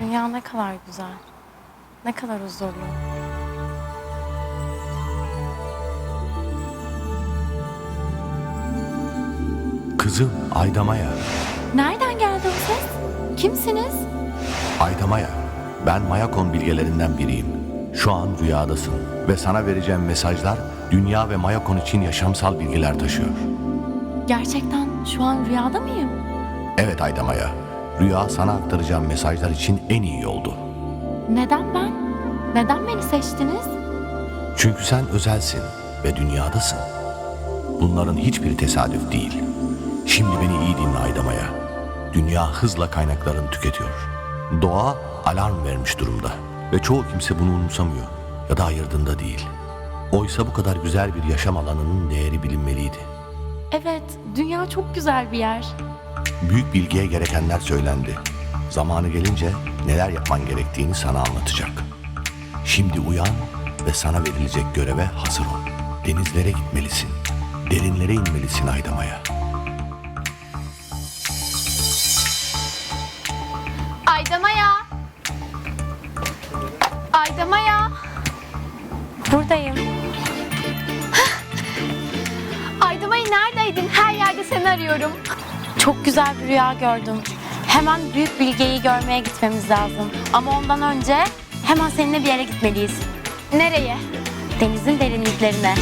Dünya ne kadar güzel. Ne kadar huzurlu. Kızım Aydamaya. Nereden geldi o ses? Kimsiniz? Aydamaya. Ben Mayakon bilgelerinden biriyim. Şu an rüyadasın ve sana vereceğim mesajlar dünya ve Mayakon için yaşamsal bilgiler taşıyor. Gerçekten şu an rüyada mıyım? Evet Aydamaya. Rüya sana aktaracağım mesajlar için en iyi yoldu. Neden ben? Neden beni seçtiniz? Çünkü sen özelsin ve dünyadasın. Bunların hiçbiri tesadüf değil. Şimdi beni iyi dinle Aydamaya. Dünya hızla kaynaklarını tüketiyor. Doğa alarm vermiş durumda ve çoğu kimse bunu umursamıyor ya da ayırdığında değil. Oysa bu kadar güzel bir yaşam alanının değeri bilinmeliydi. Evet, dünya çok güzel bir yer. Büyük bilgiye gerekenler söylendi. Zamanı gelince neler yapman gerektiğini sana anlatacak. Şimdi uyan ve sana verilecek göreve hazır ol. Denizlere gitmelisin. Derinlere inmelisin Aydamaya. Aydamaya. Aydamaya. Buradayım. Aydamaya neredeydin? Her yerde seni arıyorum. Çok güzel bir rüya gördüm. Hemen büyük bilgeyi görmeye gitmemiz lazım. Ama ondan önce hemen seninle bir yere gitmeliyiz. Nereye? Denizin derinliklerine.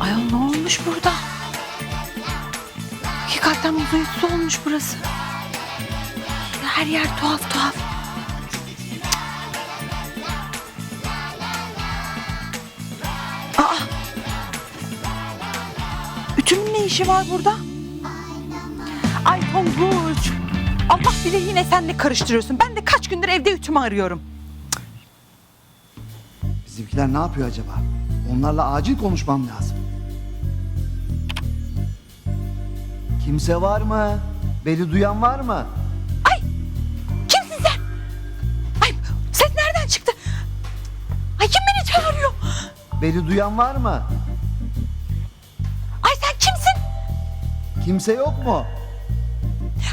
Ayol ne olmuş burada? Hakikaten uzayısı olmuş burası. Her yer tuhaf tuhaf. Aa! Ütünün ne işi var burada? Ay Tonguç! Allah bilir yine sen de karıştırıyorsun. Ben de kaç gündür evde ütümü arıyorum. Bizimkiler ne yapıyor acaba? Onlarla acil konuşmam lazım. Kimse var mı? Beni duyan var mı? Beni duyan var mı? Ay sen kimsin? Kimse yok mu?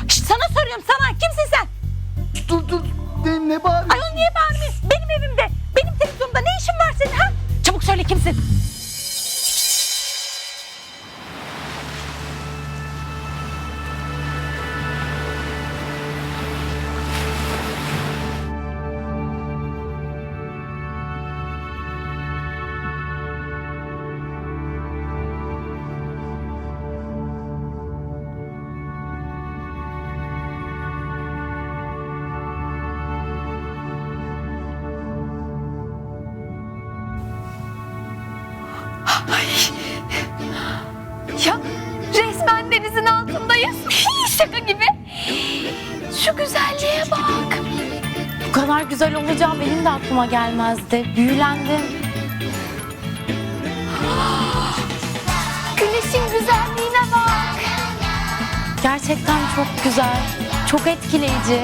Sana soruyorum sana kimsin sen? Dur dur. Ne, ne bağırıyorsun? Ayol niye bağırmıyorsun? Benim evimde, benim televizyonumda ne işin var senin ha? Çabuk söyle kimsin? Ya resmen denizin altındayız. Şaka gibi. Şu güzelliğe bak. Bu kadar güzel olacağı benim de aklıma gelmezdi. Büyülendim. Güneşin güzelliğine bak. Gerçekten çok güzel. Çok etkileyici.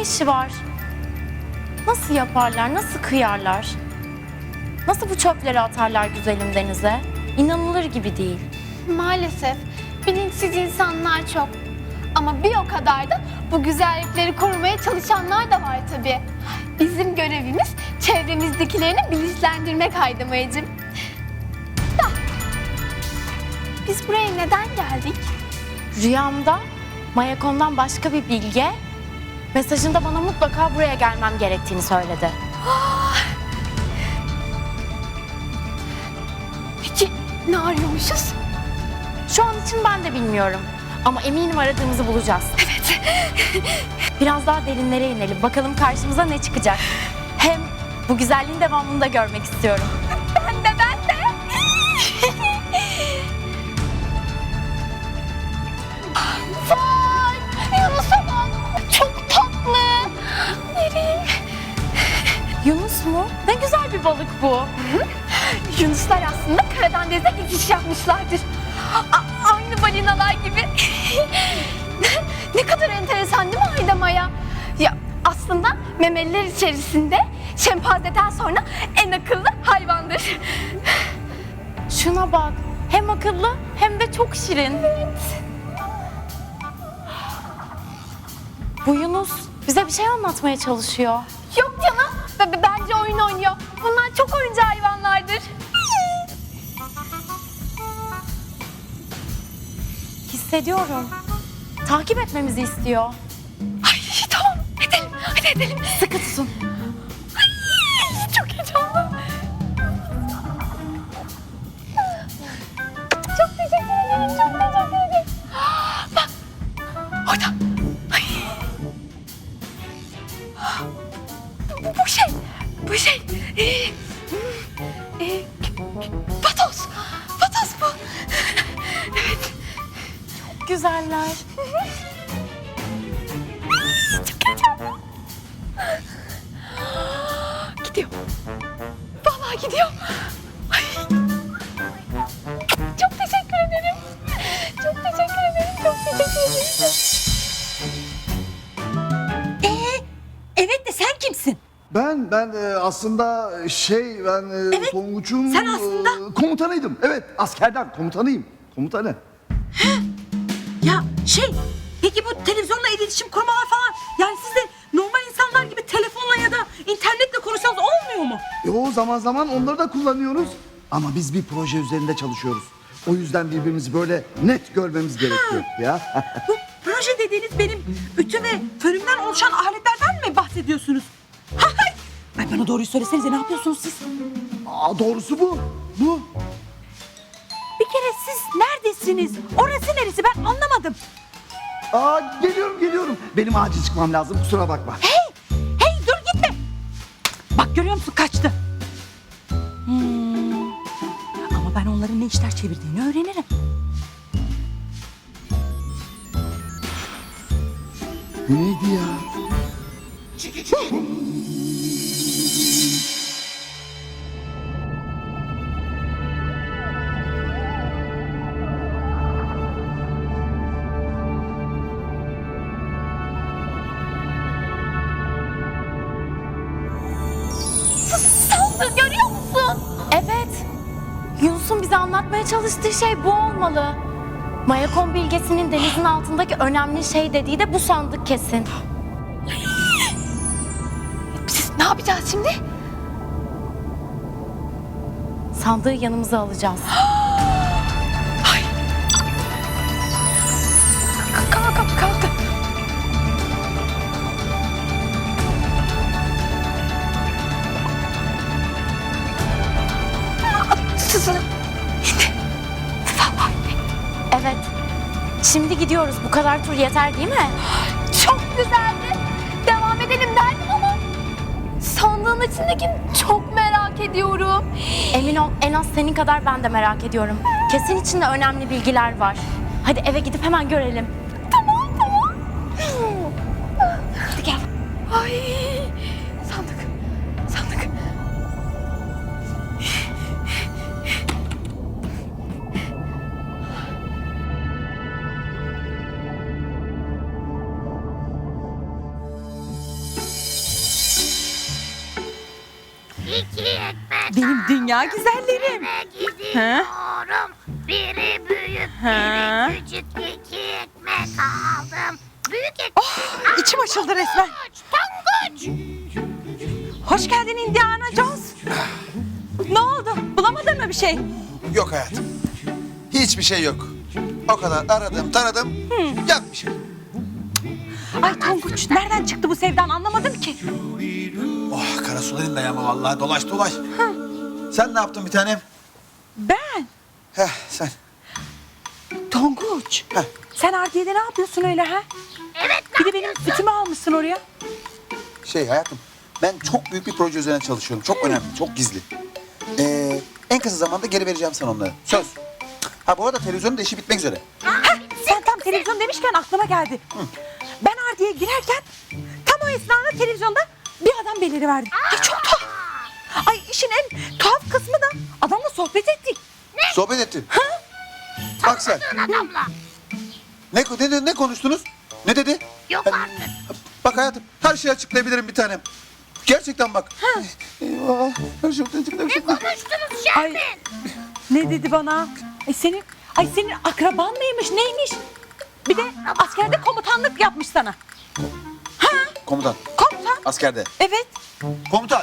Ne işi var? Nasıl yaparlar, nasıl kıyarlar? Nasıl bu çöpleri atarlar güzelim denize? İnanılır gibi değil. Maalesef bilinçsiz insanlar çok. Ama bir o kadar da bu güzellikleri korumaya çalışanlar da var tabii. Bizim görevimiz çevremizdekilerini bilinçlendirmek Haydamayacığım. Da biz buraya neden geldik? Rüyamda Mayakon'dan başka bir bilge mesajında bana mutlaka buraya gelmem gerektiğini söyledi. Peki ne arıyormuşuz? Şu an için ben de bilmiyorum ama eminim aradığımızı bulacağız. Evet. Biraz daha derinlere inelim. Bakalım karşımıza ne çıkacak. Hem bu güzelliğin devamını da görmek istiyorum. Güzel bir balık bu. Yunuslar aslında karadan denize geçiş yapmışlardır. A- aynı balinalar gibi. ne kadar enteresan değil mi Ayda Maya? Ya aslında memeliler içerisinde şempanzeden sonra en akıllı hayvandır. Şuna bak. Hem akıllı hem de çok şirin. Bu Yunus bize bir şey anlatmaya çalışıyor. Yok canım. B- b- Bence oyun oynuyor. Bunlar çok oyuncu hayvanlardır. Hissediyorum. Takip etmemizi istiyor. Ay tamam edelim. Hadi edelim. Sıkı Ben e, aslında şey ben e, Tonguç'un sen aslında- e, komutanıydım. Evet askerden komutanıyım. Komutanı. Ya şey, peki bu televizyonla iletişim kurmalar falan yani siz de normal insanlar gibi telefonla ya da internetle konuşsanız olmuyor mu? E, o zaman zaman onları da kullanıyoruz. Ama biz bir proje üzerinde çalışıyoruz. O yüzden birbirimizi böyle net görmemiz gerekiyor ya. Bu proje dediğiniz benim ütü ve fönümden oluşan aletlerden mi bahsediyorsunuz? Hay! Bana doğruyu söylesenize ne yapıyorsunuz siz? Aa, doğrusu bu. Bu. Bir kere siz neredesiniz? Orası neresi ben anlamadım. Aa, geliyorum geliyorum. Benim acil çıkmam lazım kusura bakma. Hey! Hey dur gitme! Bak görüyor musun kaçtı. Hmm. Ama ben onların ne işler çevirdiğini öğrenirim. Bu neydi ya? Bize anlatmaya çalıştığı şey bu olmalı. Mayakon bilgesinin denizin altındaki önemli şey dediği de bu sandık kesin. Biz ne yapacağız şimdi? Sandığı yanımıza alacağız. Kalk kalk kalk. İndi. Evet. Şimdi gidiyoruz. Bu kadar tur yeter değil mi? Çok güzeldi. Devam edelim derdim ama sandığın içindekini çok merak ediyorum. Emin ol en az senin kadar ben de merak ediyorum. Kesin içinde önemli bilgiler var. Hadi eve gidip hemen görelim. Benim dünya güzellerim. gidiyorum. Biri büyük, Ha? biri küçük. İki ekmek aldım. Büyük ekmek. Oh, içim açıldı resmen. Tonguç. Hoş geldin Indiana Jones. Ne oldu? Bulamadın mı bir şey? Yok hayatım. Hiçbir şey yok. O kadar aradım taradım. Yok bir şey. Ay Tonguç nereden çıktı bu sevdan anlamadım ki. Oh kara suların dayanma vallahi dolaş dolaş. Sen ne yaptın bir tanem? Ben? Heh sen. Tonguç. Heh. Sen Ardiye'de ne yapıyorsun öyle ha? Evet. Bir de benim ütümü almışsın oraya. Şey hayatım ben çok büyük bir proje üzerine çalışıyorum. Çok önemli, çok gizli. Ee, en kısa zamanda geri vereceğim sana onları. Söz. Ha bu arada televizyonun da işi bitmek üzere. Heh, sen tam televizyon demişken aklıma geldi. Ben Ardiye'ye girerken tam o esnada televizyonda bir adam beliriverdi. Ya çok tuhaf. Ay işin en tuhaf kısmı da adamla sohbet ettik. Sohbet ettin. Bak sen. Adamla. Ne, ne, ne konuştunuz? Ne dedi? Yok Ben- artık. Bak hayatım her şeyi açıklayabilirim bir tanem. Gerçekten bak. Eyvah. Her şeyi açıklayabilirim. Konuştunuz Ay Şermin. ne dedi bana? Ay senin ay senin akraban mıymış neymiş? Bir de askerde komutanlık yapmış sana. Komutan. Komutan. Askerde. Evet. Komutan.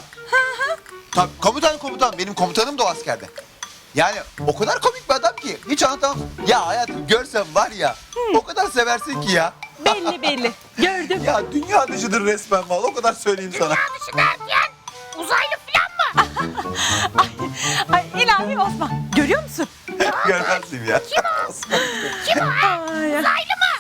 Tabii komutan komutan. Benim komutanım da o askerde. Yani o kadar komik bir adam ki hiç anlatamam. Ya hayatım görsen var ya o kadar seversin ki ya. Belli belli. Gördüm. Ya dünya dışıdır resmen vallahi o kadar söyleyeyim sana. Dünya dışı derken uzaylı falan mı? Ay ilahi Osman. Görüyor musun? Görmezsin ya. Kim o? Kim o? ha? Ay, ay. Uzaylı mı?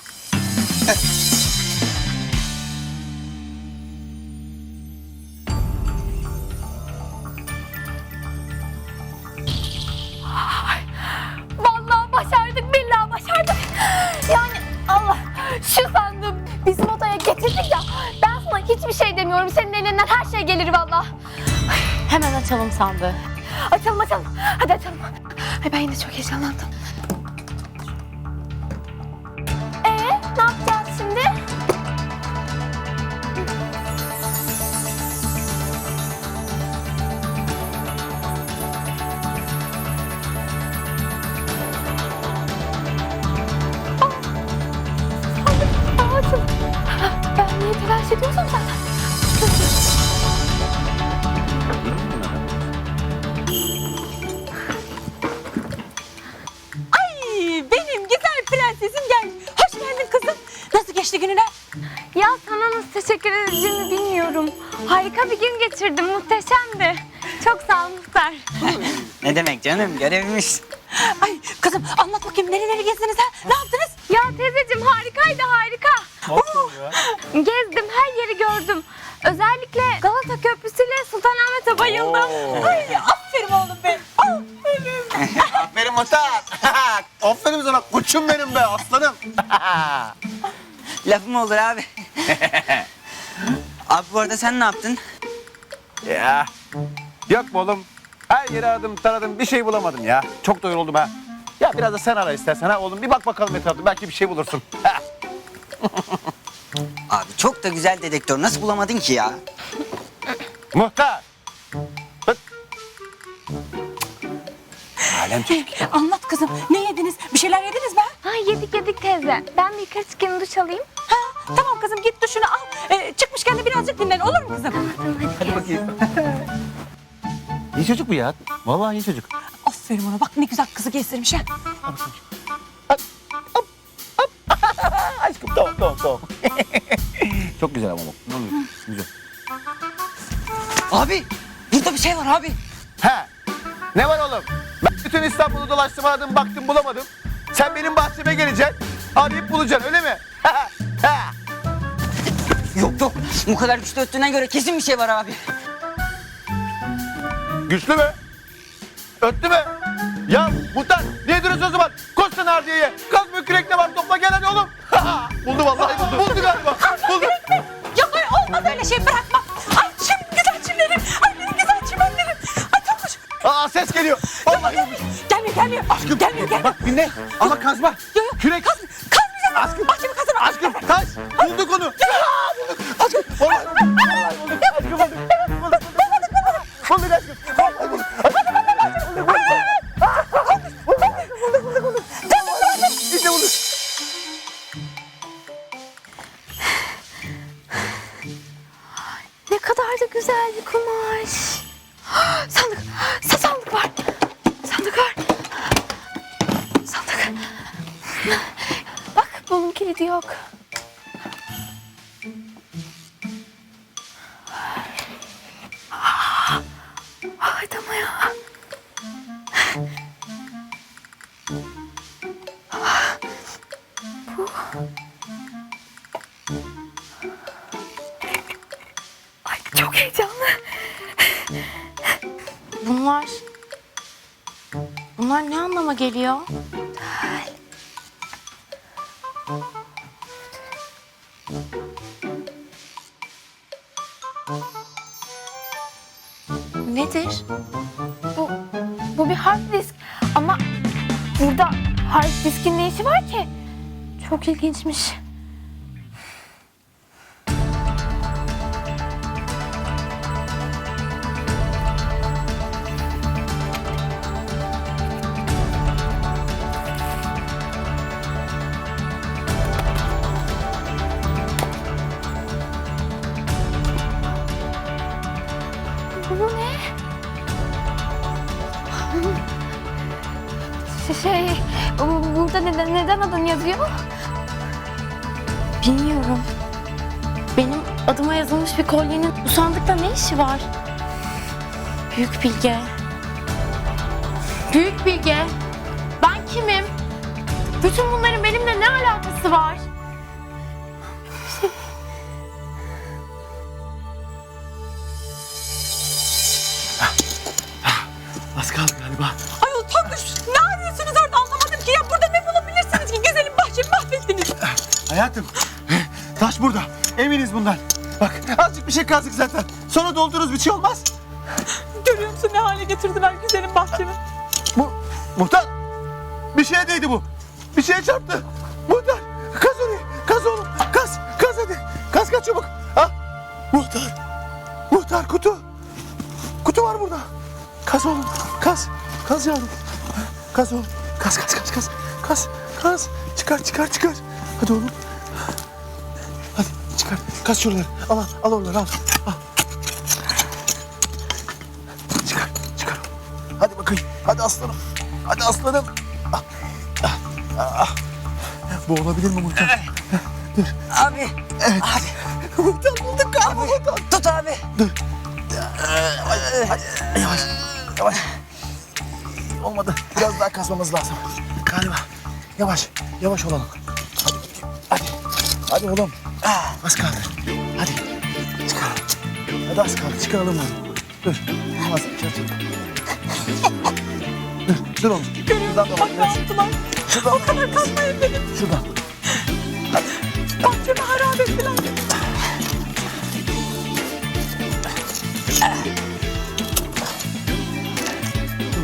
Bizim odaya getirdik ya. Ben sana hiçbir şey demiyorum. Senin elinden her şey gelir vallahi. Hemen açalım sandığı. Açalım açalım. Hadi açalım. Ay ben yine çok heyecanlandım. Canım görevimiz. Ay kızım anlat bakayım nereleri gezdiniz ha? Ne yaptınız? Ya teyzeciğim harikaydı harika. Gezdim, her yeri gördüm. Özellikle Galata Köprüsü'yle Sultanahmet'e bayıldım. Ay aferin oğlum be. Aferin. Aferin Muhtar. Aferin sana koçum benim be aslanım. Lafım olur abi. abi bu arada sen ne yaptın? Ya. Yok mu oğlum? Her yeri aradım taradım bir şey bulamadım ya. Çok da yoruldum ha. Ya biraz da sen ara istersen ha oğlum. Bir bak bakalım etrafta belki bir şey bulursun. Abi çok da güzel dedektör. Nasıl bulamadın ki ya? Muhtar. Hıt. Alem çocuk. Anlat kızım ne yediniz? Bir şeyler yediniz mi? ha? Ha yedik yedik teyze. Ben bir yukarı çıkayım duş alayım. Ha, tamam kızım git duşunu al. Ee, çıkmışken de birazcık dinlen olur mu kızım? Hadi bakayım. çocuk bu ya. Vallahi iyi çocuk. Aferin ona bak ne güzel kızı gezdirmiş ha. Aşkım tamam tamam tamam. Çok güzel ama bak. Ne oluyor? Güzel. Abi burada bir şey var abi. He. Ne var oğlum? Ben bütün İstanbul'u dolaştım aradım baktım bulamadım. Sen benim bahçeme geleceksin. Arayıp bulacaksın öyle mi? Yok yok bu kadar güçlü öttüğüne göre kesin bir şey var abi. Güçlü mü? Öttü mü? Ya muhtar niye duruyorsun o zaman? Koş sen ardiyeye. Kaz mı kürekle var topla gel hadi oğlum. buldu vallahi buldu. Buldu galiba. Buldu. Yok ay olmaz öyle şey bırakma. Ay çim güzel çimlerim. Ay benim güzel çimenlerim. Ay çok hoş. Aa ses geliyor. Vallahi bulmuş. Gelmiyor gelmiyor. Aşkım. Gelmiyor gelmiyor. Bak dinle ama kazma. Yok yok. Kürek. Kaz, Ay çok heyecanlı. Bunlar... Bunlar ne anlama geliyor? Nedir? Bu, bu bir hard disk ama burada hard diskin ne işi var ki? Çok ilginçmiş. Bu ne? Şey, bu- burada neden, neden adın yazıyor? Adıma yazılmış bir kolyenin bu sandıkta ne işi var? Büyük Bilge. Büyük Bilge. Ben kimim? Bütün bunların benimle ne alakası var? Bir şey kazdık zaten. Sonra doldururuz bir şey olmaz. Görüyor musun ne hale getirdiler güzelim bahçemi? Bu muhtar. Bir şeye değdi bu. Bir şeye çarptı. Muhtar kaz orayı. Kaz oğlum. Kaz. Kaz hadi. Kaz kaç çabuk. Ha? Muhtar. Muhtar kutu. Kutu var burada. Kaz oğlum. Kaz. Kaz yavrum. Kaz oğlum. Kaz kaz kaz kaz. Kaz. Kaz. Çıkar çıkar çıkar. Hadi oğlum. Hadi çıkar. Kaz şuraları. Al al. Al oraları al. Al. Çıkar. Çıkar. Hadi bakayım. Hadi aslanım. Hadi aslanım. Ah, ah, ah. Bu olabilir mi muhtar? Abi. Muhtar bulduk galiba muhtar. Tut abi. Yavaş. Yavaş. Olmadı. Biraz daha kazmamız lazım. Galiba. Yavaş. Yavaş olalım. Hadi. Hadi. Hadi oğlum. Ah, az kaldı. Hadi. Çıkar. Hadi az kaldı. Çıkaralım onu. Dur. Az. Çıkar. Dur. Dur oğlum. Şuradan da bak. Ne yaptılar? Şuradan. O kadar kazmayın dedim. Şuradan. Bahçemi harap ettiler.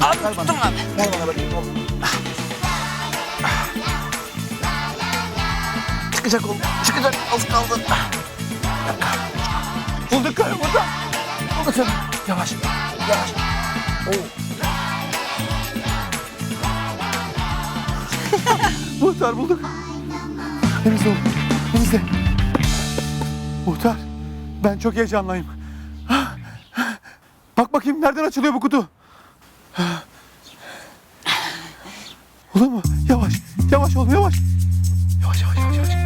Abi tuttum abi. Ver bana bakayım. Çıkacak oğlum. Çıkacak. Az kaldı. Bulduk karı burada. Bulduk seni. Yavaş. Yavaş. Oo. Muhtar bulduk. Temizle oğlum. Temizle. Muhtar. Ben çok heyecanlıyım. Bak bakayım nereden açılıyor bu kutu. Olur mu? Yavaş. Yavaş oğlum. Yavaş yavaş yavaş yavaş. Yavaş.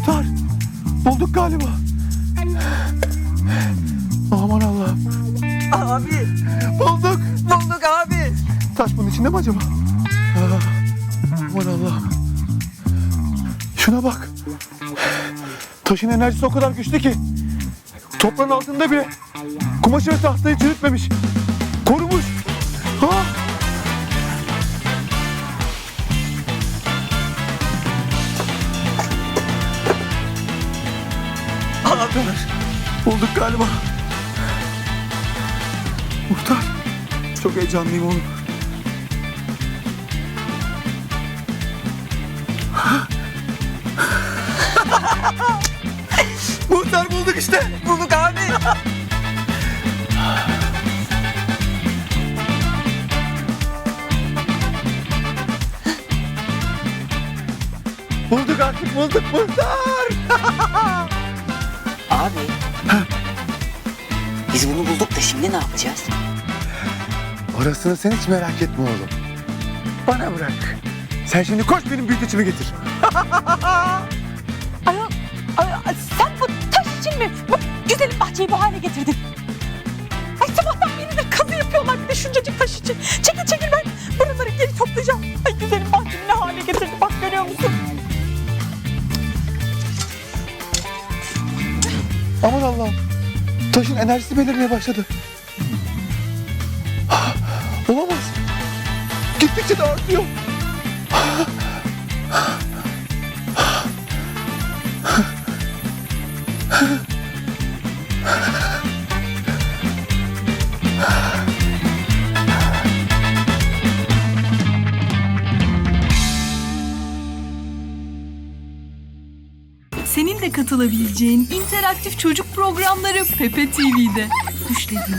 Muhtar. Bulduk galiba. Aman Allah'ım. Abi. Bulduk. Bulduk abi. Taş bunun içinde mi acaba? Aa, aman Allah'ım. Şuna bak. Taşın enerjisi o kadar güçlü ki. Toprağın altında bile kumaşı ve tahtayı çürütmemiş. Korumuş. Ha? Anahtar. Bulduk galiba. Muhtar. Çok heyecanlıyım oğlum. Muhtar bulduk işte. Bulduk abi. Bulduk artık bulduk muhtar. Biz bunu bulduk da şimdi ne yapacağız? Orasını sen hiç merak etme oğlum. Bana bırak. Sen şimdi koş benim büyüteçimi getir. Ayol, ay, sen bu taş için mi bu güzelim bahçeyi bu hale getirdin? Ay sabahtan beri de kazı yapıyorlar bir de şuncacık taş için. Çekil çekil ben buraları geri toplayacağım. Ay güzelim bahçemi ne hale getirdi bak görüyor musun? Aman Allah'ım. Taşın enerjisi belirmeye başladı. Olamaz. Gittikçe de artıyor. Katılabileceğin interaktif çocuk programları Pepe TV'de. Düşlediğin